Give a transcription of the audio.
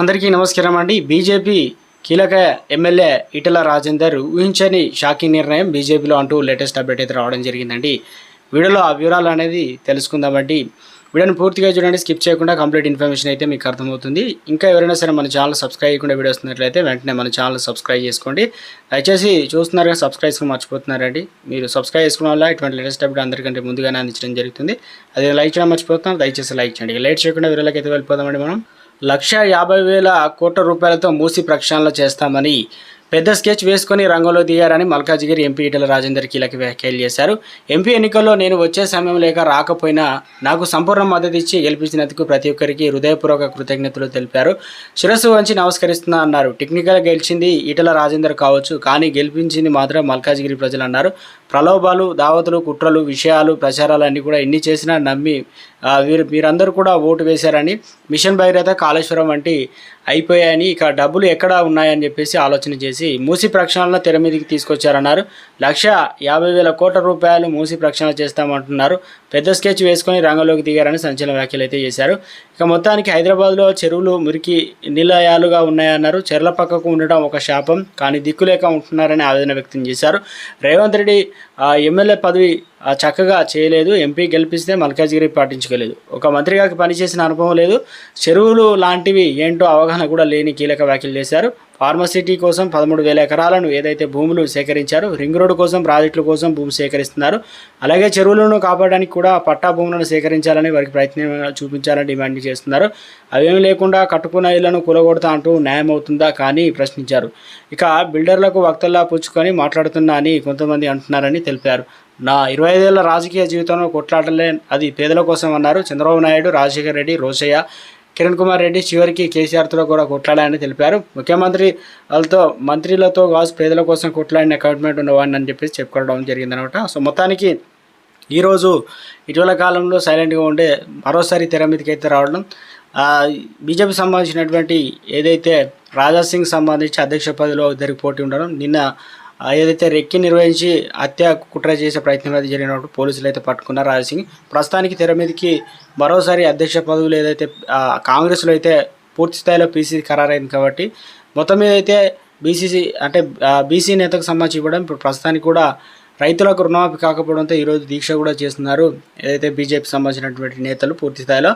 అందరికీ నమస్కారం అండి. బీజేపీ కీలక ఎమ్మెల్యే ఈటల రాజేందర్ ఊహించని షాకింగ్ నిర్ణయం బీజేపీలో అంటూ లేటెస్ట్ అప్డేట్ అయితే రావడం జరిగిందండి. వీడియోలో ఆ వివరాలు అనేది తెలుసుకుందామండి. వీడియోని పూర్తిగా చూడండి స్కిప్ చేయకుండా కంప్లీట్ ఇన్ఫర్మేషన్ అయితే మీకు అర్థమవుతుంది. ఇంకా ఎవరైనా సరే మన ఛానల్ సబ్స్క్రైబ్ చేయకుండా వీడియో వస్తున్నట్లయితే వెంటనే మన ఛానల్ సబ్స్క్రైబ్ చేసుకోండి. దయచేసి చూస్తున్నారు సబ్స్క్రైబ్స్ సబ్స్క్రైబ్ మర్చిపోతున్నారండి. మీరు సబ్స్క్రైబ్ చేసుకోవడం వల్ల ఇటువంటి లేటెస్ట్ అప్డేట్ అందరికంటే ముందుగానే అందించడం జరుగుతుంది. అదే లైక్ చేయడం మర్చిపోతున్నారు దయచేసి లైక్ చేయండి. లేట్ చేయకుండా వీడియోలోకి అయితే వెళ్ళిపోదామండి మనం. లక్ష యాభై వేల కోట్ల రూపాయలతో మూసి ప్రక్షాళన చేస్తామని పెద్ద స్కెచ్ వేసుకొని రంగంలో దిగారని మల్కాజిగిరి ఎంపీ ఈటల రాజేందర్ కీలక వ్యాఖ్యలు చేశారు. ఎంపీ ఎన్నికల్లో నేను వచ్చే సమయం లేక రాకపోయినా నాకు సంపూర్ణ మద్దతు ఇచ్చి గెలిపించినందుకు ప్రతి ఒక్కరికి హృదయపూర్వక కృతజ్ఞతలు తెలిపారు. శిరస్సు వంచి నమస్కరిస్తున్నా అన్నారు. టెక్నికల్ గెలిచింది ఈటల రాజేందర్ కావచ్చు కానీ గెలిపించింది మాత్రం మల్కాజిగిరి ప్రజలు అన్నారు. ప్రలోభాలు దావతులు కుట్రలు విషయాలు ప్రచారాలు అన్నీ కూడా ఎన్ని చేసినా నమ్మి వీరు మీరందరూ కూడా ఓటు వేశారని మిషన్ భగీరథ కాళేశ్వరం వంటి అయిపోయాయని ఇక డబ్బులు ఎక్కడ ఉన్నాయని చెప్పేసి ఆలోచన చేసి మూసి ప్రక్షాళన తెర మీదకి తీసుకొచ్చారన్నారు. లక్ష యాభై వేల కోట్ల రూపాయలు మూసి ప్రక్షాళన చేస్తామంటున్నారు. పెద్ద స్కెచ్ వేసుకొని రంగంలోకి దిగారని సంచలన వ్యాఖ్యలు అయితే చేశారు. ఇక మొత్తానికి హైదరాబాద్లో చెరువులు మురికి నిలయాలుగా ఉన్నాయన్నారు. చెర్ల పక్కకు ఉండటం ఒక శాపం కానీ దిక్కులేక ఉంటున్నారని ఆవేదన వ్యక్తం చేశారు. రేవంత్ రెడ్డి ఎమ్మెల్యే పదవి చక్కగా చేయలేదు. ఎంపీ గెలిపిస్తే మల్కాజ్గిరి పాటించుకోలేదు. ఒక మంత్రిగా పనిచేసిన అనుభవం లేదు. చెరువులు లాంటివి ఏంటో అవగాహన కూడా లేని కీలక వ్యాఖ్యలు చేశారు. ఫార్మసిటీ కోసం పదమూడు వేల ఎకరాలను ఏదైతే భూములు సేకరించారో రింగ్ రోడ్డు కోసం ప్రాజెక్టుల కోసం భూమి సేకరిస్తున్నారు. అలాగే చెరువులను కాపాడడానికి కూడా పట్టా భూములను సేకరించాలని వారికి ప్రయత్నం చూపించాలని డిమాండ్ చేస్తున్నారు. అవేమి లేకుండా కట్టుకున్న ఇళ్ళను కూలగొడతా అంటూ న్యాయం అవుతుందా కానీ ప్రశ్నించారు. ఇక బిల్డర్లకు వక్తల్లా పుచ్చుకొని మాట్లాడుతున్నా అని కొంతమంది అంటున్నారని తెలిపారు. నా ఇరవై ఐదేళ్ళ రాజకీయ జీవితంలో కొట్లాడలే అది పేదల కోసం అన్నారు చంద్రబాబు నాయుడు రాజశేఖర రెడ్డి రోషయ్య. కిరణ్ కుమార్ రెడ్డి చివరికి కేసీఆర్తో కూడా కొట్లాడాయని తెలిపారు. ముఖ్యమంత్రి వాళ్ళతో మంత్రులతో కాదు పేదల కోసం కొట్లాడిన కమిట్మెంట్ ఉన్నవాడిని అని చెప్పేసి చెప్పుకోవడం జరిగిందనమాట సో మొత్తానికి ఈరోజు ఇటీవల కాలంలో సైలెంట్గా ఉండే మరోసారి తెర మీదకి అయితే రావడం బీజేపీ సంబంధించినటువంటి ఏదైతే రాజా సింగ్ సంబంధించి అధ్యక్ష పదవిలో ఇద్దరికి పోటీ ఉండడం నిన్న ఏదైతే రెక్కి నిర్వహించి హత్య కుట్ర చేసే ప్రయత్నం అయితే జరిగినప్పుడు పోలీసులు అయితే పట్టుకున్నారు రాజసింగ్ ప్రస్తుతానికి తెర మీదకి మరోసారి అధ్యక్ష పదవులు ఏదైతే కాంగ్రెస్లో అయితే పూర్తి స్థాయిలో పీసీ ఖరారైంది కాబట్టి మొత్తం మీద అయితే బీసీసీ అంటే బీసీ నేతకు సంబంధించి ఇవ్వడం ఇప్పుడు ప్రస్తుతానికి కూడా రైతులకు రుణమాఫీ కాకపోవడంతో ఈరోజు దీక్ష కూడా చేస్తున్నారు. ఏదైతే బీజేపీ సంబంధించినటువంటి నేతలు పూర్తి స్థాయిలో